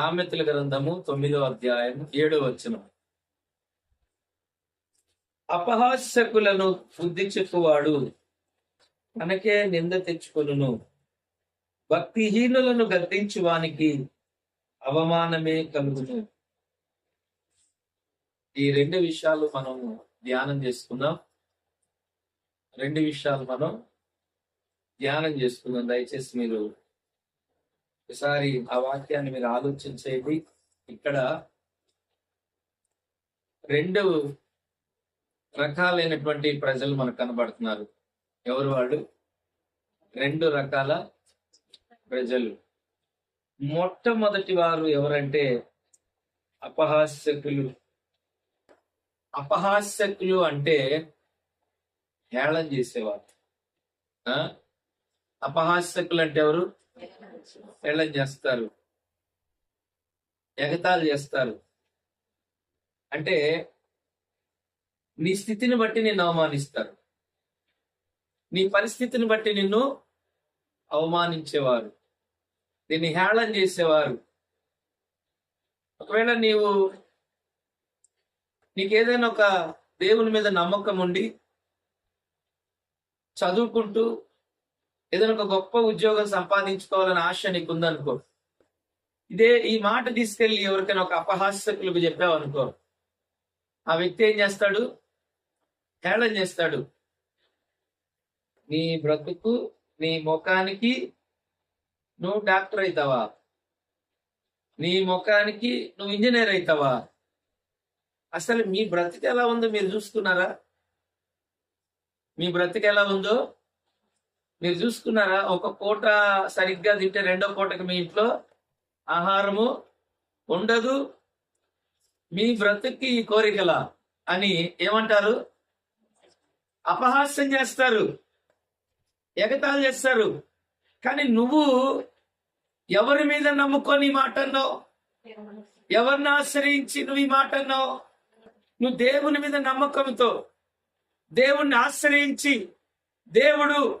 సామెతల గ్రంథము తొమ్మిదో అధ్యాయం ఏడో వచ్చిన అపహాస్యకులను బుద్ధి చెప్పువాడు తనకే నింద తెచ్చుకొనును. భక్తిహీనులను గద్దించు వానికి అవమానమే కలుగును. ఈ రెండు విషయాలు మనం ధ్యానం చేసుకుందాం. రెండు విషయాలు మనం ధ్యానం చేసుకుందాం. దయచేసి మీరు ఒకసారి ఆ వాక్యాన్ని మీరు ఆలోచించేది ఇక్కడ రెండు రకాలైనటువంటి ప్రజలు మనకు కనబడుతున్నారు. ఎవరు వాళ్ళు? రెండు రకాల ప్రజలు. మొట్టమొదటి వారు ఎవరంటే అపహాస్యకులు. అపహాస్యకులు అంటే హేళన చేసేవారు. అపహాస్యకులు అంటే ఎవరు? పెళ్ళం చేస్తారు. ఎగతాళి చేస్తారు. అంటే నీ స్థితిని బట్టి నిన్ను అవమానిస్తారు. నీ పరిస్థితిని బట్టి నిన్ను అవమానించేవారు. దీన్ని హేళన చేసేవారు. ఒకవేళ నీవు నీకేదైనా ఒక దేవుని మీద నమ్మకం ఉండి చదువుకుంటూ ఏదైనా ఒక గొప్ప ఉద్యోగం సంపాదించుకోవాలని ఆశ నీకు ఉందనుకో ఇదే ఈ మాట తీసుకెళ్ళి ఎవరికైనా ఒక అపహాస్యకులకు చెప్పావు అనుకో ఆ వ్యక్తి ఏం చేస్తాడు? హేళన చేస్తాడు. నీ బ్రతుకు నీ ముఖానికి నువ్వు డాక్టర్ అవుతావా నీ ముఖానికి నువ్వు ఇంజనీర్ అవుతావా అసలు మీ బ్రతికి ఎలా ఉందో మీరు చూసుకున్నారా? మీ బ్రతికి ఎలా ఉందో మీరు చూసుకున్నారా? ఒక పూట సరిగ్గా తింటే రెండో పూటకి మీ ఇంట్లో ఆహారము ఉండదు. మీ బ్రతుక్కి ఈ కోరికల అని ఏమంటారు? అపహాస్యం చేస్తారు. ఎగతాలు చేస్తారు. కానీ నువ్వు ఎవరి మీద నమ్ముకొని ఈ మాట అన్నావు? ఎవరిని ఆశ్రయించి నువ్వు ఈ మాట అన్నావు? నువ్వు దేవుని మీద నమ్మకంతో దేవుణ్ణి ఆశ్రయించి దేవుడు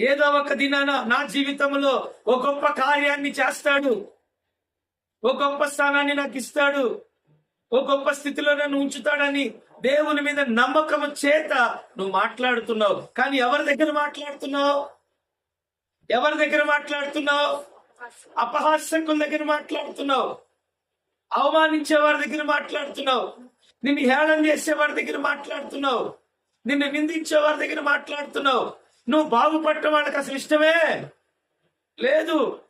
ఏదో ఒక దినాన నా జీవితంలో ఒక గొప్ప కార్యాన్ని చేస్తాడు. ఒక గొప్ప స్థానాన్ని నాకు ఇస్తాడు. ఒక గొప్ప స్థితిలో నన్ను ఉంచుతాడని దేవుని మీద నమ్మకము చేత నువ్వు మాట్లాడుతున్నావు. కానీ ఎవరి దగ్గర మాట్లాడుతున్నావు? ఎవరి దగ్గర మాట్లాడుతున్నావు? అపహాస్యకుల దగ్గర మాట్లాడుతున్నావు? అవమానించే వారి దగ్గర మాట్లాడుతున్నావు? నిన్ను హేళన చేసే వారి దగ్గర మాట్లాడుతున్నావు? నిన్ను నిందించే వారి దగ్గర మాట్లాడుతున్నావు? నువ్వు బాగుపడటం వాళ్ళకి అసలు ఇష్టమే. లేదు.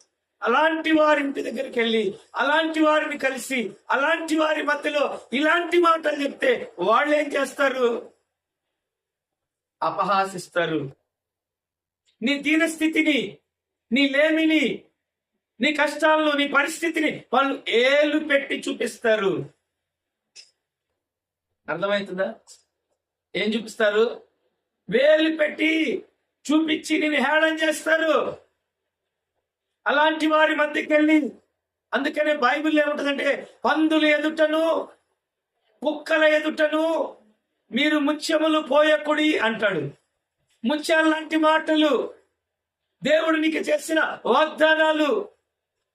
అలాంటి వారి ఇంటి దగ్గరికి వెళ్ళి అలాంటి వారిని కలిసి అలాంటి వారి మధ్యలో ఇలాంటి మాటలు చెప్తే వాళ్ళు ఏం చేస్తారు? అపహాసిస్తారు. నీ దీనస్థితిని నీ లేమిని నీ కష్టాలను నీ పరిస్థితిని వాళ్ళు ఏలు పెట్టి చూపిస్తారు. అర్థమవుతుందా? ఏం చూపిస్తారు? వేలు పెట్టి చూపించి నేను హేళన చేస్తారు. అలాంటి వారి మధ్యకి వెళ్ళి అందుకనే బైబిల్ ఏముంటుందంటే పందుల ఎదుటను కుక్కల ఎదుటను మీరు ముత్యములు పోయకుడి అంటాడు. ముత్యాల లాంటి మాటలు. దేవుడు నీకు చేసిన వాగ్దానాలు.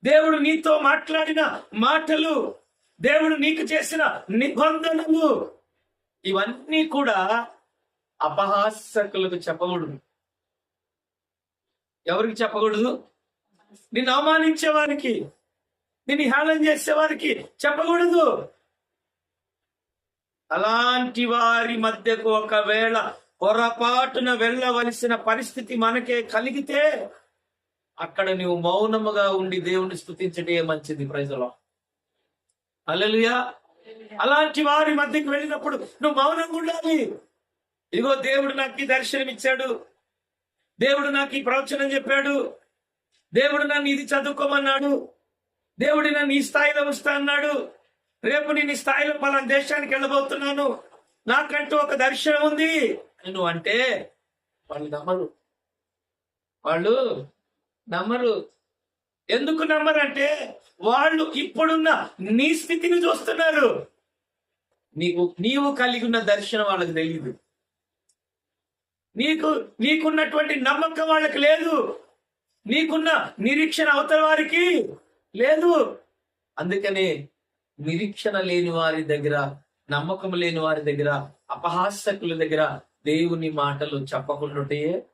దేవుడు నీతో మాట్లాడిన మాటలు. దేవుడు నీకు చేసిన నిబంధనలు. ఇవన్నీ కూడా అపహాసకులకు చెప్పకూడదు. ఎవరికి చెప్పకూడదు? నిన్ను అవమానించే వారికి నిన్ను హేళన చేసే వారికి చెప్పకూడదు. అలాంటి వారి మధ్యకు ఒకవేళ పొరపాటున వెళ్ళవలసిన పరిస్థితి మనకే కలిగితే అక్కడ నువ్వు మౌనముగా ఉండి దేవుణ్ణి స్తుతించటే మంచిది. ప్రజలో అల్లెలుయా అలాంటి వారి మధ్యకి వెళ్ళినప్పుడు నువ్వు మౌనంగా ఉండాలి. ఇదిగో దేవుడు నాకు దర్శనం ఇచ్చాడు దేవుడు నాకు ఈ ప్రవచనం చెప్పాడు. దేవుడు నన్ను ఇది చదువుకోమన్నాడు. దేవుడు నన్ను ఈ స్థాయిలో ఉంచుతా అన్నాడు. రేపు నేను ఈ స్థాయిలో పలానా దేశానికి వెళ్ళబోతున్నాను. నాకంటూ ఒక దర్శనం ఉంది. నువ్వు అంటే వాళ్ళు నమ్మరు. వాళ్ళు నమ్మరు. ఎందుకు నమ్మరంటే వాళ్ళు ఇప్పుడున్న నీ స్థితిని చూస్తున్నారు. నీవు నీవు కలిగి ఉన్న దర్శనం వాళ్ళకి తెలియదు నీకు నీకున్నటువంటి నమ్మకం వాళ్ళకి లేదు. నీకున్న నిరీక్షణ అవతల వారికి లేదు. అందుకనే నిరీక్షణ లేని వారి దగ్గర నమ్మకం లేని వారి దగ్గర అపహాసకుల దగ్గర దేవుని మాటలు చెప్పకుండాటే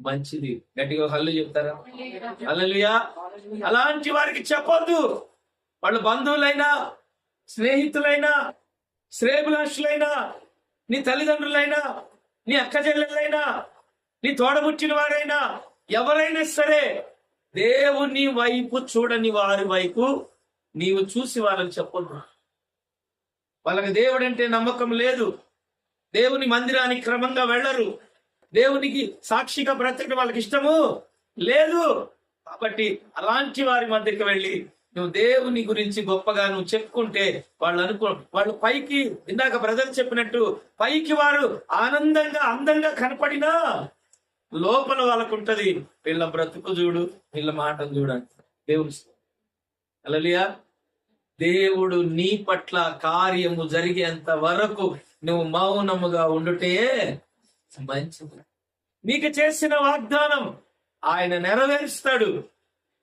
మంచిది. గట్టిగా హల్లు చెప్తారా? హల్లెలూయా. అలాంటి వారికి చెప్పొద్దు. వాళ్ళ బంధువులైనా స్నేహితులైనా శ్రేభిలాషులైనా నీ తల్లిదండ్రులైనా నీ అక్క చెల్లెలైనా నీ తోడబుట్టిన వారైనా ఎవరైనా సరే దేవుని వైపు చూడని వారి వైపు నీవు చూసి వాళ్ళని చెప్పొద్దు. వాళ్ళకి దేవుడు అంటే నమ్మకం లేదు. దేవుని మందిరానికి క్రమంగా వెళ్ళరు. దేవునికి సాక్షిగా బ్రతకడం వాళ్ళకి ఇష్టము లేదు. కాబట్టి అలాంటి వారి మధ్యకి వెళ్ళి నువ్వు దేవుని గురించి గొప్పగా నువ్వు చెప్పుకుంటే వాళ్ళు అనుకో వాళ్ళు పైకి ఇందాక బ్రదర్ చెప్పినట్టు పైకి వారు ఆనందంగా అందంగా కనపడినా లోపల వాళ్ళకు ఉంటది వీళ్ళ బ్రతుకు చూడు వీళ్ళ మాటలు చూడండి. దేవుని అలలియా దేవుడు నీ పట్ల కార్యము జరిగేంత వరకు నువ్వు మౌనముగా ఉండుటే మంచిది. నీకు చేసిన వాగ్దానం ఆయన నెరవేరుస్తాడు.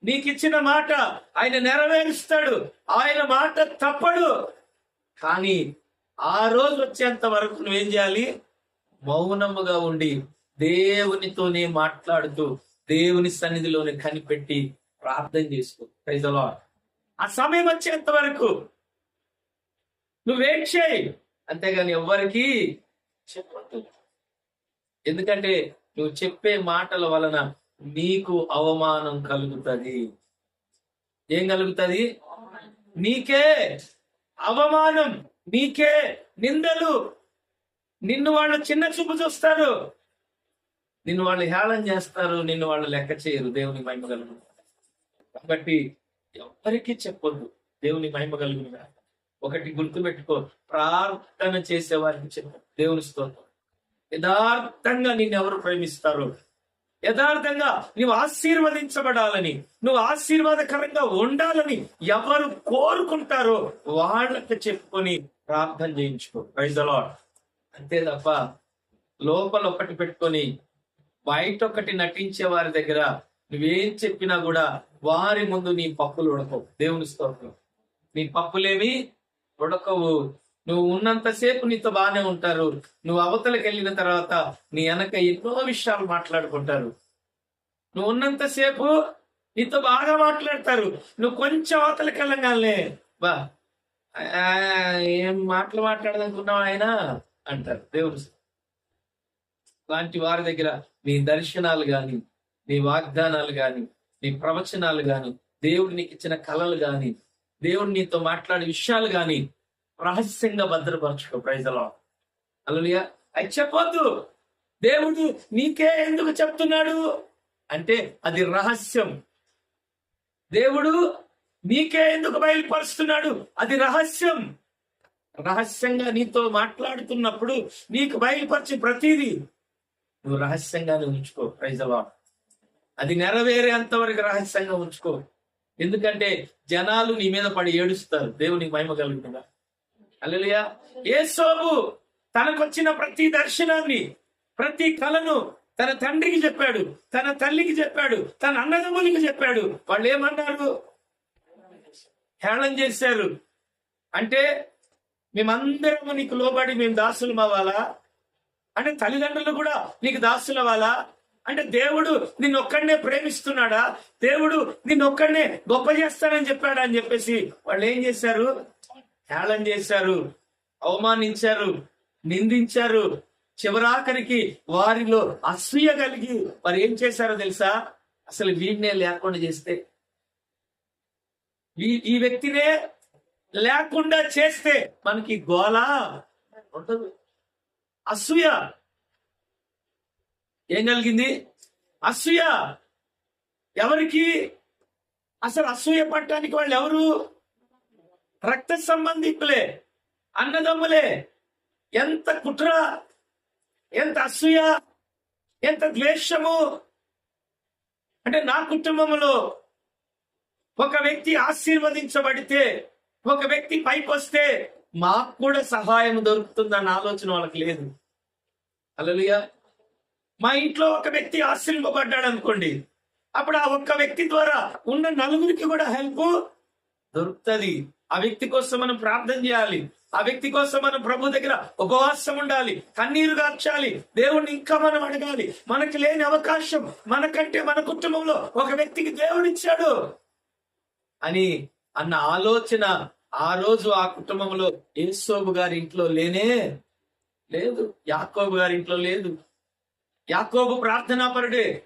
నీకు ఇచ్చిన మాట ఆయన నెరవేరుస్తాడు. ఆయన మాట తప్పడు. కానీ ఆ రోజు వచ్చేంత వరకు నువ్వేం చేయాలి? మౌనముగా ఉండి దేవునితోనే మాట్లాడుతూ దేవుని సన్నిధిలోనే కనిపెట్టి ప్రార్థన చేసుకో. ప్రైజ్ ఆ సమయం వచ్చేంత వరకు నువ్వేం చేయి? అంతేగాని ఎవ్వరికి చెప్పద్దు. ఎందుకంటే నువ్వు చెప్పే మాటల వలన నీకు అవమానం కలుగుతుంది. ఏం కలుగుతుంది? నీకే అవమానం నీకే నిందలు. నిన్ను వాళ్ళు చిన్న చూపు చూస్తారు. నిన్ను వాళ్ళు హేళన చేస్తారు నిన్ను వాళ్ళు లెక్క చేయరు. దేవుని మహిమ కలుగు. కాబట్టి ఎవరికి చెప్పొద్దు దేవుని మహిమ కలుగును ఒకటి గుర్తుపెట్టుకో ప్రార్థన చేసే వారికి చెప్పు. దేవుని స్తోత్రం. యథార్థంగా నిన్ను ఎవరు ప్రేమిస్తారు? యథార్థంగా నువ్వు ఆశీర్వదించబడాలని నువ్వు ఆశీర్వాదకరంగా ఉండాలని ఎవరు కోరుకుంటారో వాళ్ళకి చెప్పుకొని ప్రార్థన చేయించుకో. ప్రైజ్ అంతే తప్ప లోపల ఒకటి పెట్టుకొని బయట ఒకటి నటించే వారి దగ్గర నువ్వేం చెప్పినా కూడా వారి ముందు నీ పప్పులు ఉడకవు. దేవుని స్తోత్రం. నీ పప్పులేమి ఉడకవు. నువ్వు ఉన్నంతసేపు నీతో బాగానే ఉంటారు. నువ్వు అవతలకి వెళ్ళిన తర్వాత నీ వెనక ఎన్నో విషయాలు మాట్లాడుకుంటారు. నువ్వు ఉన్నంతసేపు నీతో బాగా మాట్లాడతారు. నువ్వు కొంచెం అవతలకి వెళ్ళగానే బా ఆ, ఏం మాటలు మాట్లాడదనుకున్నావు ఆయన? అంటారు దేవుడు. లాంటి వారి దగ్గర నీ దర్శనాలు గాని నీ వాగ్దానాలు గాని నీ ప్రవచనాలు గాని దేవుడు నీకు ఇచ్చిన కళలు గాని దేవుడు నీతో మాట్లాడే విషయాలు గాని రహస్యంగా భద్రపరచుకో. ప్రైజలో అలలియా అది చెప్పొద్దు. దేవుడు నీకే ఎందుకు చెప్తున్నాడు? అంటే అది రహస్యం. దేవుడు నీకే ఎందుకు బయలుపరుస్తున్నాడు? అది రహస్యం. రహస్యంగా నీతో మాట్లాడుతున్నప్పుడు నీకు బయలుపరిచి ప్రతిదీ నువ్వు రహస్యంగానే ఉంచుకో. ప్రైజలా అది నెరవేరేంత వరకు రహస్యంగా ఉంచుకో. ఎందుకంటే జనాలు నీ మీద పడి ఏడుస్తారు. దేవునికి మహిమ కలుగుతుందా? అల్లెలుయా ఏ సోబు తనకొచ్చిన ప్రతి దర్శనాన్ని ప్రతి కళను తన తండ్రికి చెప్పాడు తన తల్లికి చెప్పాడు తన అన్నదమ్ములకి చెప్పాడు. వాళ్ళు ఏమన్నారు? హేళన చేశారు. అంటే మేమందరము నీకు లోబడి మేము దాసులం అవ్వాలా? అంటే తల్లిదండ్రులు కూడా నీకు దాసులు అవ్వాలా? అంటే దేవుడు నిన్ను ఒక్కడనే ప్రేమిస్తున్నాడా? దేవుడు నిన్ను ఒక్కడనే గొప్ప చేస్తానని చెప్పాడా అని చెప్పేసి వాళ్ళు ఏం చేశారు? హేళన చేశారు అవమానించారు నిందించారు. చివరాఖరికి వారిలో అసూయ కలిగి వారు ఏం చేశారో తెలుసా? అసలు వీడినే లేకుండా చేస్తే ఈ వ్యక్తినే లేకుండా చేస్తే మనకి గోలా ఉండదు అసూయ ఏం కలిగింది? అసూయ ఎవరికి? అసలు అసూయ పట్టడానికి వాళ్ళు ఎవరు? రక్త సంబంధికులే అన్నదమ్ములే ఎంత కుట్ర ఎంత అసూయ ఎంత ద్వేషము. అంటే నా కుటుంబంలో ఒక వ్యక్తి ఆశీర్వదించబడితే ఒక వ్యక్తి పైకి వస్తే మాకు కూడా సహాయం దొరుకుతుందన్న ఆలోచన వాళ్ళకి లేదు. అలలుయా మా ఇంట్లో ఒక వ్యక్తి ఆశీర్వపడ్డాడు అనుకోండి అప్పుడు ఆ ఒక్క వ్యక్తి ద్వారా ఉన్న నలుగురికి కూడా హెల్ప్ దొరుకుతుంది. ఆ వ్యక్తి కోసం మనం ప్రార్థన చేయాలి. ఆ వ్యక్తి కోసం మనం ప్రభు దగ్గర ఉపవాసం ఉండాలి. కన్నీరు గార్చాలి. దేవుణ్ణి ఇంకా మనం అడగాలి. మనకి లేని అవకాశం మనకంటే మన కుటుంబంలో ఒక వ్యక్తికి దేవుడిచ్చాడు అని అన్న ఆలోచన ఆ రోజు ఆ కుటుంబంలో యేసోబు గారి ఇంట్లో లేనే లేదు. యాకోబు గారి ఇంట్లో లేదు. యాకోబు ప్రార్థనా పరుడే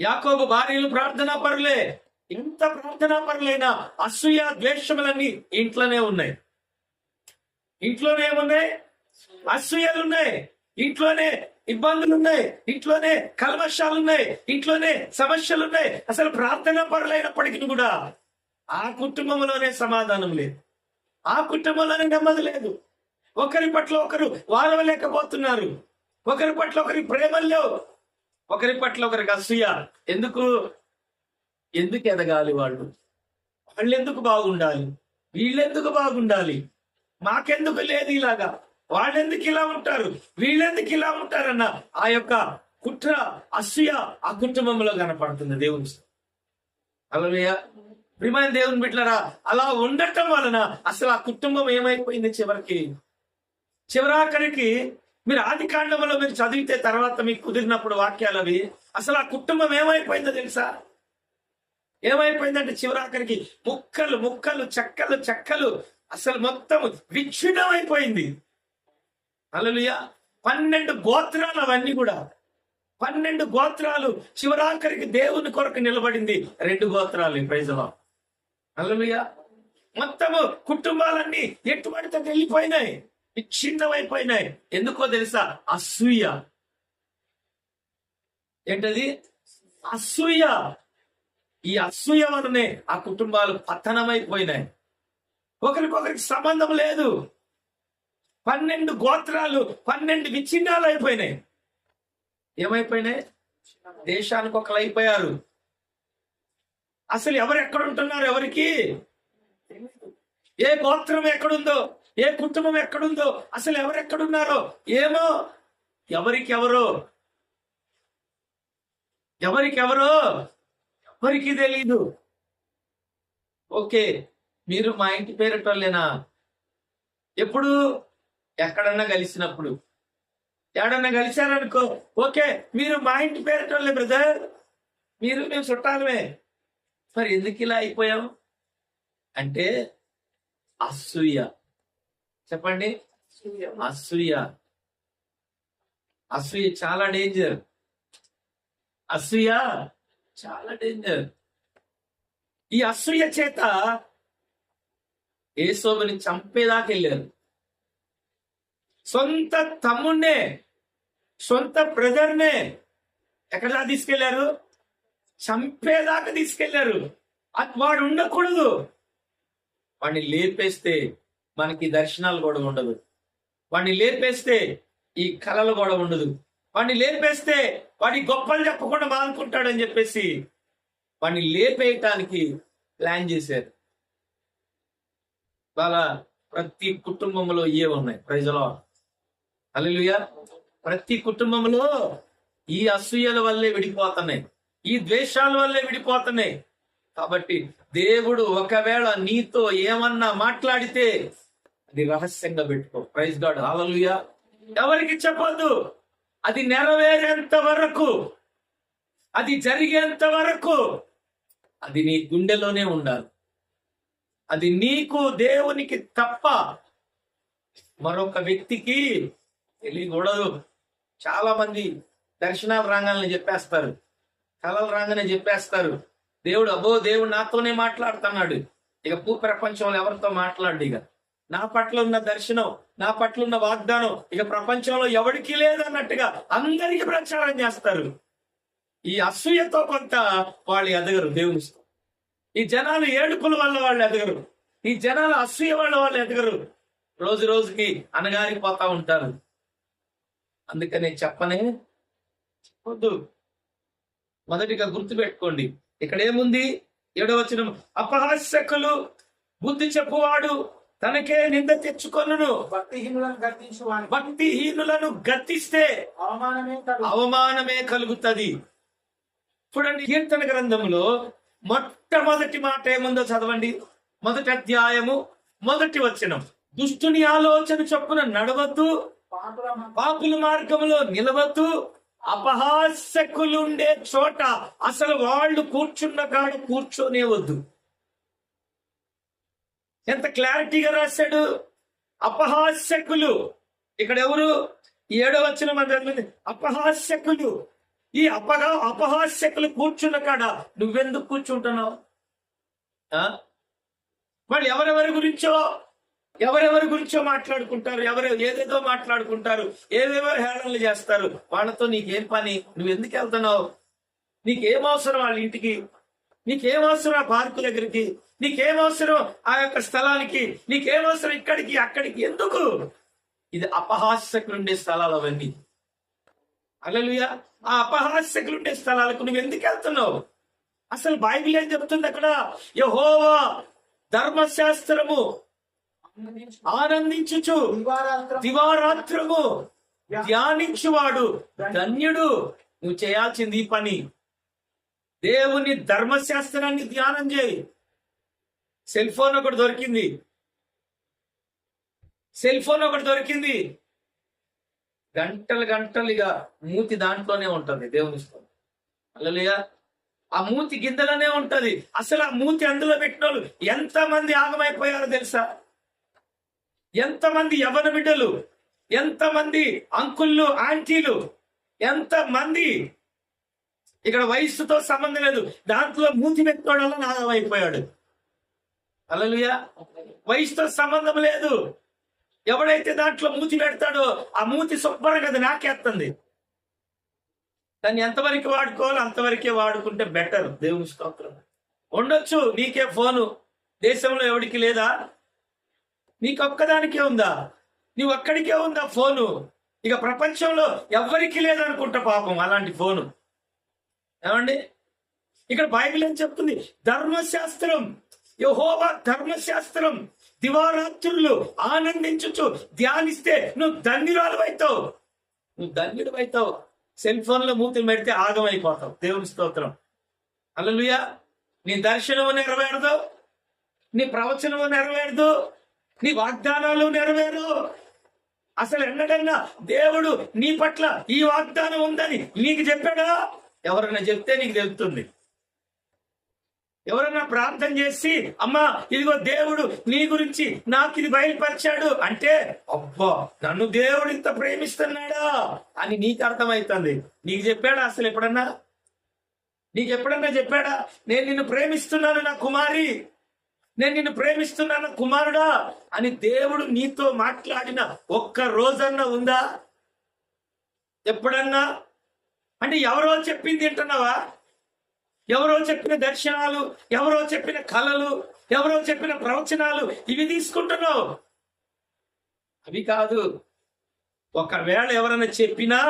యాకోబు భార్యలు ప్రార్థనా పరులే ఇంత ప్రార్థనా పరులైన అసూయ ద్వేషములన్నీ ఇంట్లోనే ఉన్నాయి. ఇంట్లోనే ఏమున్నాయి అసూయలు ఉన్నాయి ఇంట్లోనే ఇబ్బందులు ఉన్నాయి ఇంట్లోనే కల్మషాలు ఉన్నాయి ఇంట్లోనే సమస్యలు ఉన్నాయి అసలు ప్రార్థనా పరులైనప్పటికీ కూడా ఆ కుటుంబంలోనే సమాధానం లేదు. ఆ కుటుంబంలోనే నెమ్మది లేదు. ఒకరి పట్ల ఒకరు వారవలేకపోతున్నారు. ఒకరి పట్ల ఒకరి ప్రేమలు లేవు ఒకరి పట్ల ఒకరికి అసూయ. ఎందుకు? ఎందుకు ఎదగాలి వాళ్ళు? వాళ్ళు ఎందుకు బాగుండాలి? వీళ్ళెందుకు బాగుండాలి? మాకెందుకు లేదు ఇలాగా? వాళ్ళెందుకు ఇలా ఉంటారు? వీళ్ళెందుకు ఇలా ఉంటారన్న ఆ యొక్క కుట్ర అసూయ ఆ కుటుంబంలో కనపడుతుంది దేవుని అలవయ్య ప్రియమైన దేవుని బిడ్డలరా అలా ఉండటం వలన అసలు ఆ కుటుంబం ఏమైపోయింది చివరికి? చివరాఖరికి మీరు ఆది కాండంలో మీరు చదివితే తర్వాత మీకు కుదిరినప్పుడు వాక్యాలు అవి అసలు ఆ కుటుంబం ఏమైపోయిందో తెలుసా? ఏమైపోయిందంటే చివరాఖరికి ముక్కలు ముక్కలు చెక్కలు చెక్కలు. అసలు మొత్తం విచ్ఛిన్నం అయిపోయింది అలలుయా పన్నెండు గోత్రాలు అవన్నీ కూడా. పన్నెండు గోత్రాలు చివరాఖరికి దేవుని కొరకు నిలబడింది. రెండు గోత్రాలు ప్రైజలో అలలుయా మొత్తము కుటుంబాలన్నీ ఎటువంటి వెళ్ళిపోయినాయి? విచ్ఛిన్నమైపోయినాయి. ఎందుకో తెలుసా? అసూయ. ఏంటది? అసూయ. ఈ అసూయ వలనే ఆ కుటుంబాలు పతనమైపోయినాయి. ఒకరికొకరికి సంబంధం లేదు. పన్నెండు గోత్రాలు పన్నెండు విచ్ఛిన్నాలు అయిపోయినాయి. ఏమైపోయినాయి? దేశానికి ఒకరు అయిపోయారు. అసలు ఎవరు ఎక్కడ ఉంటున్నారు ఎవరికి? ఏ గోత్రం ఎక్కడుందో ఏ కుటుంబం ఎక్కడుందో అసలు ఎవరు ఎక్కడున్నారో ఏమో ఎవరికెవరో? ఎవరికెవరో? ఎవరికి తెలీదు. ఓకే మీరు మా ఇంటి పేరటోళ్ళేనా? ఎప్పుడు? ఎక్కడన్నా కలిసినప్పుడు. ఎక్కడన్నా కలిశారనుకో ఓకే మీరు మా ఇంటి పేరటోళ్ళే బ్రదర్. మీరు మేము చుట్టాలమే. మరి ఎందుకు ఇలా అయిపోయాం అంటే అసూయ. చెప్పండి. అసూయ. అసూయ చాలా డేంజర్. అసూయ చాలా డేంజర్ ఈ అసూయ చేత ఏసోబుని చంపేదాకా వెళ్ళారు సొంత తమ్ముణ్ణే సొంత బ్రదర్నే ఎక్కడ తీసుకెళ్ళారు చంపేదాకా తీసుకెళ్ళారు వాడు ఉండకూడదు. వాడిని లేపేస్తే మనకి దర్శనాలు కూడా ఉండదు. వాడిని లేపేస్తే ఈ కళలు కూడా ఉండదు. వాడిని లేపేస్తే వాడి గొప్పలు చెప్పకుండా మానుకుంటాడని చెప్పేసి వాడిని లేపేయటానికి ప్లాన్ చేశారు. వాళ్ళ ప్రతి కుటుంబంలో ఏ ఉన్నాయి? ప్రజలో అల్లుయ ప్రతి కుటుంబంలో ఈ అసూయల వల్లే విడిపోతున్నాయి. ఈ ద్వేషాల వల్లే విడిపోతున్నాయి. కాబట్టి దేవుడు ఒకవేళ నీతో ఏమన్నా మాట్లాడితే అది రహస్యంగా పెట్టుకో. ప్రైజ్ గాడ్ హాలలుయ ఎవరికి చెప్పొద్దు? అది నెరవేరేంత వరకు అది జరిగేంత వరకు అది నీ గుండెలోనే ఉండాలి. అది నీకు దేవునికి తప్ప మరొక వ్యక్తికి తెలియకూడదు. చాలా మంది దర్శనాలు రాగానే చెప్పేస్తారు కళలు రాగానే చెప్పేస్తారు. దేవుడు అబ్బో దేవుడు నాతోనే మాట్లాడుతున్నాడు. ఇక భూ ప్రపంచంలో ఎవరితో మాట్లాడు ఇక? నా పట్ల ఉన్న దర్శనం నా పట్ల ఉన్న వాగ్దానం ఇక ప్రపంచంలో ఎవరికి లేదన్నట్టుగా అందరికీ ప్రచారం చేస్తారు. ఈ అసూయతో కొంత వాళ్ళు ఎదగరు దేవుని ఈ జనాలు ఏడుపుల వల్ల వాళ్ళు ఎదగరు. ఈ జనాలు అసూయ వల్ల వాళ్ళు ఎదగరు. రోజు రోజుకి అనగారిపోతా ఉంటారు. అందుకనే చెప్పనే చెప్పొద్దు. మొదటిగా గుర్తు పెట్టుకోండి ఇక్కడ ఏముంది? ఏడవచనం అపహాస్యకులు బుద్ధి చెప్పువాడు తనకే నింద తెచ్చుకొనును. భక్తిహీనులను గర్తిస్తే అవమానమే కలుగు అవమానమే కలుగుతుంది. చూడండి కీర్తన గ్రంథంలో మొట్టమొదటి మాట ఏముందో చదవండి. మొదటి అధ్యాయము మొదటి వచనం. దుష్టుని ఆలోచన చొప్పున నడవద్దు. పాపుల మార్గంలో నిలవద్దు. అపహాస్యకులుండే చోట అసలు వాళ్ళు కూర్చున్న కాడ కూర్చోనే వద్దు. ఎంత క్లారిటీగా రాశాడు? అపహాస్యకులు. ఇక్కడ ఎవరు? ఏడో వచ్చిన మన అపహాస్యకులు. ఈ అపహా అపహాస్యకులు కూర్చున్న కాడ నువ్వెందుకు కూర్చుంటున్నావు? ఆ? వాళ్ళు ఎవరెవరి గురించో ఎవరెవరి గురించో మాట్లాడుకుంటారు ఎవరు ఏదేదో మాట్లాడుకుంటారు ఏవేవో హేళనలు చేస్తారు. వాళ్ళతో నీకేం పని? నువ్వు ఎందుకు వెళ్తున్నావు? నీకేం అవసరం వాళ్ళ ఇంటికి? నీకేం అవసరం ఆ పార్కు దగ్గరికి? నీకేం అవసరం ఆ యొక్క స్థలానికి? నీకేం అవసరం ఇక్కడికి అక్కడికి? ఎందుకు? ఇది అపహాస్యకులు ఉండే స్థలాలు అవన్నీ. అలలుయ ఆ అపహాస్యకులు ఉండే స్థలాలకు నువ్వు ఎందుకు వెళ్తున్నావు అసలు బైబిల్ ఏం చెప్తుంది అక్కడ? యహోవా ధర్మశాస్త్రము ఆనందించుచు దివారాత్రం దివారాత్రము ధ్యానించువాడు. ధన్యుడు. నువ్వు చేయాల్సింది ఈ పని. దేవుని ధర్మశాస్త్రాన్ని ధ్యానం చేయి. సెల్ ఫోన్ ఒకటి దొరికింది. సెల్ ఫోన్ ఒకటి దొరికింది. గంటలు గంటలు ఇక మూతి దాంట్లోనే ఉంటుంది దేవుని స్తోత్రం. హల్లెలూయా. ఆ మూతి గిందలనే ఉంటది. అసలు ఆ మూతి అందులో పెట్టిన వాళ్ళు ఎంతమంది ఆగమైపోయారో తెలుసా? ఎంతమంది యవన బిడ్డలు ఎంతమంది అంకుళ్ళు ఆంటీలు ఎంతమంది ఇక్కడ వయస్సుతో సంబంధం లేదు. దాంట్లో మూతి పెట్టుకోవడం వల్ల ఆగమైపోయాడు అలలుయా వయసుతో సంబంధం లేదు. ఎవడైతే దాంట్లో మూతి పెడతాడో ఆ మూతి శుభ్రంగా అది నాకేస్తుంది దాన్ని ఎంతవరకు వాడుకోవాలో అంతవరకే వాడుకుంటే బెటర్. దేవుని స్తోత్రం. ఉండొచ్చు నీకే ఫోను. దేశంలో ఎవడికి లేదా? నీకొక్కదానికే ఉందా? నీవు ఒక్కడికే ఉందా ఫోను? ఇక ప్రపంచంలో ఎవ్వరికి లేదనుకుంటా పాపం అలాంటి ఫోను. ఏమండి? ఇక్కడ బైబిల్ ఏం చెప్తుంది? ధర్మశాస్త్రం. యహోవా ధర్మశాస్త్రం దివారాత్రులు ఆనందించుచు ధ్యానిస్తే నువ్వు ధన్యురాలు అవుతావు నువ్వు ధన్యుడు అవుతావు సెల్ ఫోన్లో మూతులు పెడితే ఆగమైపోతావు. దేవుని స్తోత్రం. అల్లలుయా నీ దర్శనము నెరవేరదు. నీ ప్రవచనము నెరవేరదు. నీ వాగ్దానాలు నెరవేరు. అసలు ఎన్నడన్నా దేవుడు నీ పట్ల ఈ వాగ్దానం ఉందని నీకు చెప్పాడా? ఎవరైనా చెప్తే నీకు తెలుస్తుంది. ఎవరైనా ప్రార్థన చేసి అమ్మా ఇదిగో దేవుడు నీ గురించి నాకు ఇది బయలుపరిచాడు అంటే అబ్బా నన్ను దేవుడు ఇంత ప్రేమిస్తున్నాడా? అని నీకు అర్థమవుతుంది నీకు చెప్పాడా అసలు ఎప్పుడన్నా? నీకు ఎప్పుడన్నా చెప్పాడా? నేను నిన్ను ప్రేమిస్తున్నాను నా కుమారి. నేను నిన్ను ప్రేమిస్తున్నాను కుమారుడా అని దేవుడు నీతో మాట్లాడిన ఒక్క రోజన్నా ఉందా? ఎప్పుడన్నా? అంటే ఎవరో చెప్పింది వింటున్నావా? ఎవరో చెప్పిన దర్శనాలు ఎవరో చెప్పిన కళలు ఎవరో చెప్పిన ప్రవచనాలు ఇవి తీసుకుంటున్నావు. అవి కాదు ఒకవేళ ఎవరైనా చెప్పినా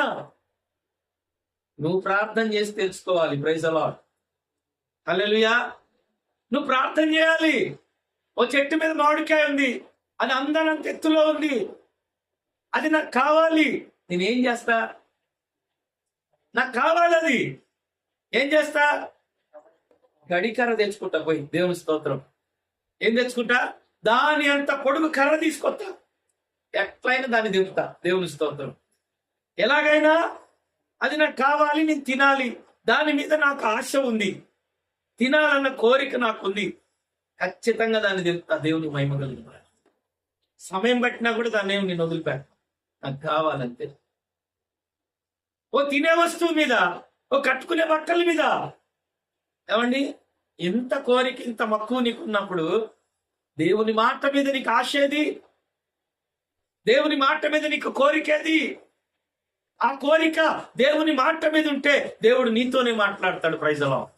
నువ్వు ప్రార్థన చేసి తెలుసుకోవాలి. ప్రైజలా అల్లెలుయా నువ్వు ప్రార్థన చేయాలి. ఓ చెట్టు మీద మామిడికాయ ఉంది. అది అందనంత ఎత్తులో ఉంది. అది నాకు కావాలి. నేనేం చేస్తా? నాకు కావాలి అది. ఏం చేస్తా? గడికర్ర తెచ్చుకుంటా పోయి దేవుని స్తోత్రం. ఏం తెచ్చుకుంటా దాని అంత పొడుగు కర్ర తీసుకొస్తా. ఎట్లయినా దాన్ని దింపుతా దేవుని స్తోత్రం. ఎలాగైనా? అది నాకు కావాలి నేను తినాలి. దాని మీద నాకు ఆశ ఉంది. తినాలన్న కోరిక నాకుంది. ఖచ్చితంగా దాన్ని దింపుతా దేవుని మహిమ కలిగిన సమయం పట్టినా కూడా దాన్ని ఏమి నేను వదిలిపెట్ట నాకు కావాలంతే. ఓ తినే వస్తువు మీద ఓ కట్టుకునే బట్టల మీద ఏమండి? ఇంత కోరిక ఇంత మక్కువ నీకున్నప్పుడు దేవుని మాట మీద నీకు ఆశేది దేవుని మాట మీద నీకు కోరికేది ఆ కోరిక దేవుని మాట మీద ఉంటే దేవుడు నీతోనే మాట్లాడతాడు ప్రైజలో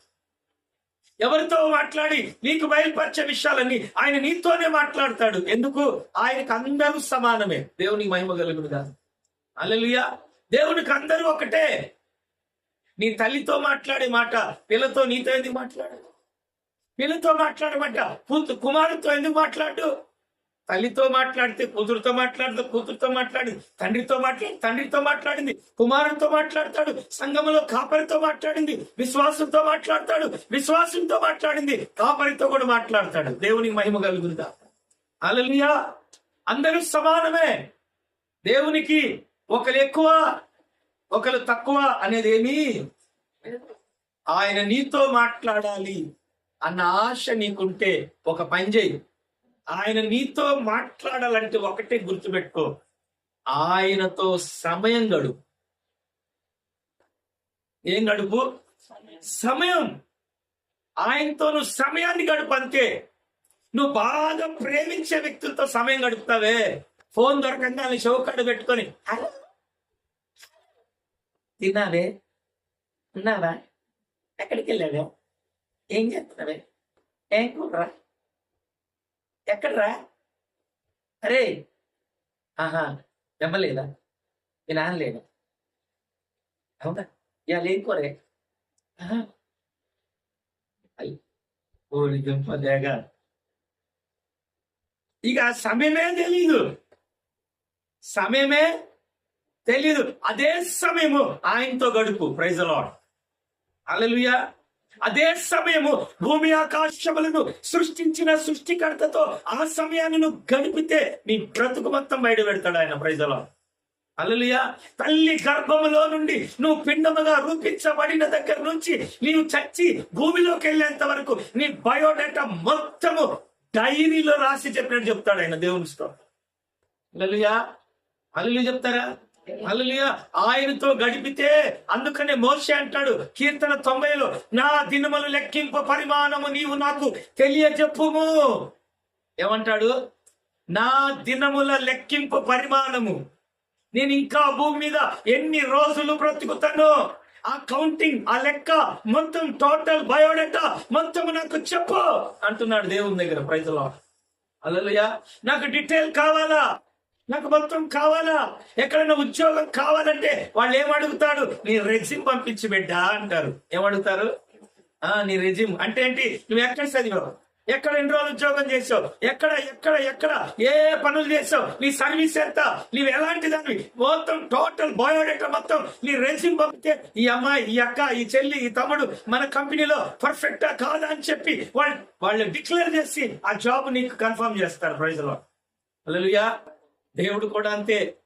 ఎవరితో మాట్లాడి నీకు బయలుపరిచే విషయాలన్నీ ఆయన నీతోనే మాట్లాడతాడు. ఎందుకు? ఆయనకు అందరూ సమానమే. దేవుని మహిమ కలుగునుగా అల్లెలుయా దేవునికి అందరూ ఒకటే. నీ తల్లితో మాట్లాడే మాట పిల్లతో నీతో ఎందుకు మాట్లాడు పిల్లతో మాట్లాడమంట కూతు కుమారుతో ఎందుకు మాట్లాడు? తల్లితో మాట్లాడితే కూతురుతో మాట్లాడితే కూతురుతో మాట్లాడి తండ్రితో మాట్లాడి తండ్రితో మాట్లాడింది కుమారుడితో మాట్లాడతాడు సంఘములో కాపరితో మాట్లాడింది విశ్వాసంతో మాట్లాడతాడు విశ్వాసంతో మాట్లాడింది కాపరితో కూడా మాట్లాడతాడు. దేవుని మహిమ కలుగుందా అలలియా అందరూ సమానమే. దేవునికి ఒకరు ఎక్కువ ఒకరు తక్కువ అనేది ఏమీ ఆయన నీతో మాట్లాడాలి అన్న ఆశ నీకుంటే ఒక పని చేయి. ఆయన నీతో మాట్లాడాలంటే ఒకటే గుర్తుపెట్టుకో. ఆయనతో సమయం గడుపు ఏం గడుపు? సమయం. ఆయనతో నువ్వు సమయాన్ని గడుపు అంతే. నువ్వు బాగా ప్రేమించే వ్యక్తులతో సమయం గడుపుతావే. ఫోన్ దొరకంగానే చౌకడు పెట్టుకొని "హలో, తిన్నావే? ఉన్నావా? ఎక్కడికి వెళ్ళావే ఏం చేస్తున్నావే? ఏం కూడరా ఎక్కడరా? అరే! ఆహా నమ్మలేదా మీ నాన్న లేడు. అవునా? ఇవాళ ఏం కూరే? ఆహా. ఓడి దుంపదేగా ఇక సమయమే తెలీదు. సమయమే తెలీదు. అదే సమయము ఆయనతో గడుపు. ప్రైజ్ లాడ్ అలలుయా అదే సమయము భూమి ఆకాశములను సృష్టించిన సృష్టికర్తతో ఆ సమయాన్ని నువ్వు గడిపితే నీ బ్రతుకు మొత్తం బయట పెడతాడు ఆయన. ప్రైజలో అలలుయా తల్లి గర్భములో నుండి నువ్వు పిండముగా రూపించబడిన దగ్గర నుంచి నీవు చచ్చి భూమిలోకి వెళ్ళేంత వరకు నీ బయోడేటా మొత్తము డైరీలో రాసి చెప్పినట్టు చెప్తాడు ఆయన దేవుని స్తోత్రం. అలలుయా అల్లు చెప్తారా? అల్లుయా ఆయనతో గడిపితే అందుకనే మోసే అంటాడు కీర్తన తొంభైలో నా దినములు లెక్కింపు పరిమాణము నీవు నాకు తెలియజెప్పుము. ఏమంటాడు? నా దినముల లెక్కింపు పరిమాణము. నేను ఇంకా భూమి మీద ఎన్ని రోజులు బ్రతుకుతానో ఆ కౌంటింగ్ ఆ లెక్క మొత్తం టోటల్ బయోడేటా మొత్తం నాకు చెప్పు. అంటున్నాడు దేవుని దగ్గర ప్రజలో. అలలుయా నాకు డీటెయిల్ కావాలా? నాకు మొత్తం కావాలా? ఎక్కడైనా ఉద్యోగం కావాలంటే వాళ్ళు ఏమడుగుతాడు నీ రెజ్యూమ్ పంపించి బిడ్డా అంటారు. ఏమడుగుతారు ఆ నీ రెజ్యూమ్. అంటే ఏంటి? నువ్వు ఎక్కడ చదివావు. ఎక్కడ ఎన్ని రోజులు ఉద్యోగం చేసావు? ఎక్కడ ఎక్కడ ఎక్కడ? ఏ పనులు చేసావు? నీ సర్వీస్ ఎంత? నీవు ఎలాంటి దానివి? మొత్తం టోటల్ బయోడేటా మొత్తం నీ రెజ్యూమ్ పంపితే ఈ అమ్మాయి ఈ అక్క ఈ చెల్లి ఈ తమ్ముడు మన కంపెనీలో పర్ఫెక్టా కాదా అని చెప్పి వాళ్ళు వాళ్ళు డిక్లేర్ చేసి ఆ జాబ్ నీకు కన్ఫర్మ్ చేస్తారు ప్రైజ్లో. హల్లెలూయా. దేవుడు కూడా అంతే.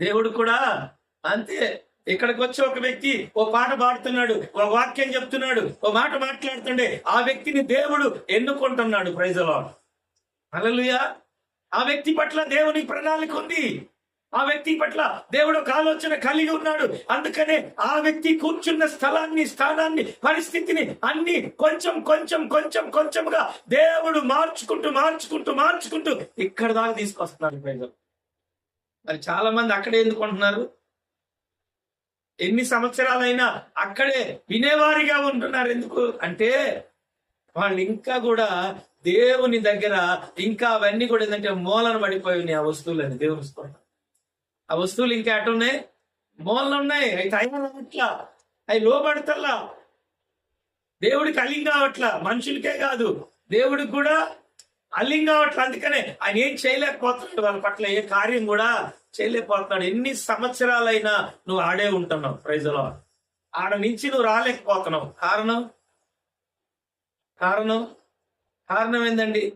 దేవుడు కూడా అంతే. ఇక్కడికి వచ్చి ఒక వ్యక్తి ఓ పాట పాడుతున్నాడు ఒక వాక్యం చెప్తున్నాడు ఓ మాట మాట్లాడుతుండే ఆ వ్యక్తిని దేవుడు ఎన్నుకుంటున్నాడు. ప్రైజలో అలలుయా ఆ వ్యక్తి పట్ల దేవుని ప్రణాళిక ఉంది. ఆ వ్యక్తి పట్ల దేవుడు ఒక ఆలోచన కలిగి ఉన్నాడు. అందుకనే ఆ వ్యక్తి కూర్చున్న స్థలాన్ని స్థానాన్ని పరిస్థితిని అన్ని కొంచెం కొంచెం కొంచెం కొంచెంగా దేవుడు మార్చుకుంటూ మార్చుకుంటూ మార్చుకుంటూ ఇక్కడ దాకా తీసుకొస్తున్నాడు ప్రజలు. మరి చాలా మంది అక్కడే ఎందుకుంటున్నారు ఎన్ని సంవత్సరాలైనా అక్కడే వినేవారిగా ఉంటున్నారు ఎందుకు? అంటే వాళ్ళు ఇంకా కూడా దేవుని దగ్గర ఇంకా అవన్నీ కూడా ఏంటంటే మూలన పడిపోయినాయి ఆ వస్తువులని దేవుని ఆ వస్తువులు ఇంకా అటున్నాయి ఉన్నాయి? ఉన్నాయి. అవి తయారవట్లా అవి లోబడతల్లా. దేవుడికి అలిం కావట్లా మనుషులకే కాదు. దేవుడికి కూడా అల్లిం కావట్లా అందుకనే ఆయన ఏం చేయలేకపోతున్నాడు. వాళ్ళ పట్ల ఏ కార్యం కూడా చేయలేకపోతున్నాడు. ఎన్ని సంవత్సరాలైనా నువ్వు ఆడే ఉంటున్నావు. ప్రైజ్లో ఆడ నుంచి నువ్వు రాలేకపోతున్నావు. కారణం? కారణం? కారణం ఏందండి?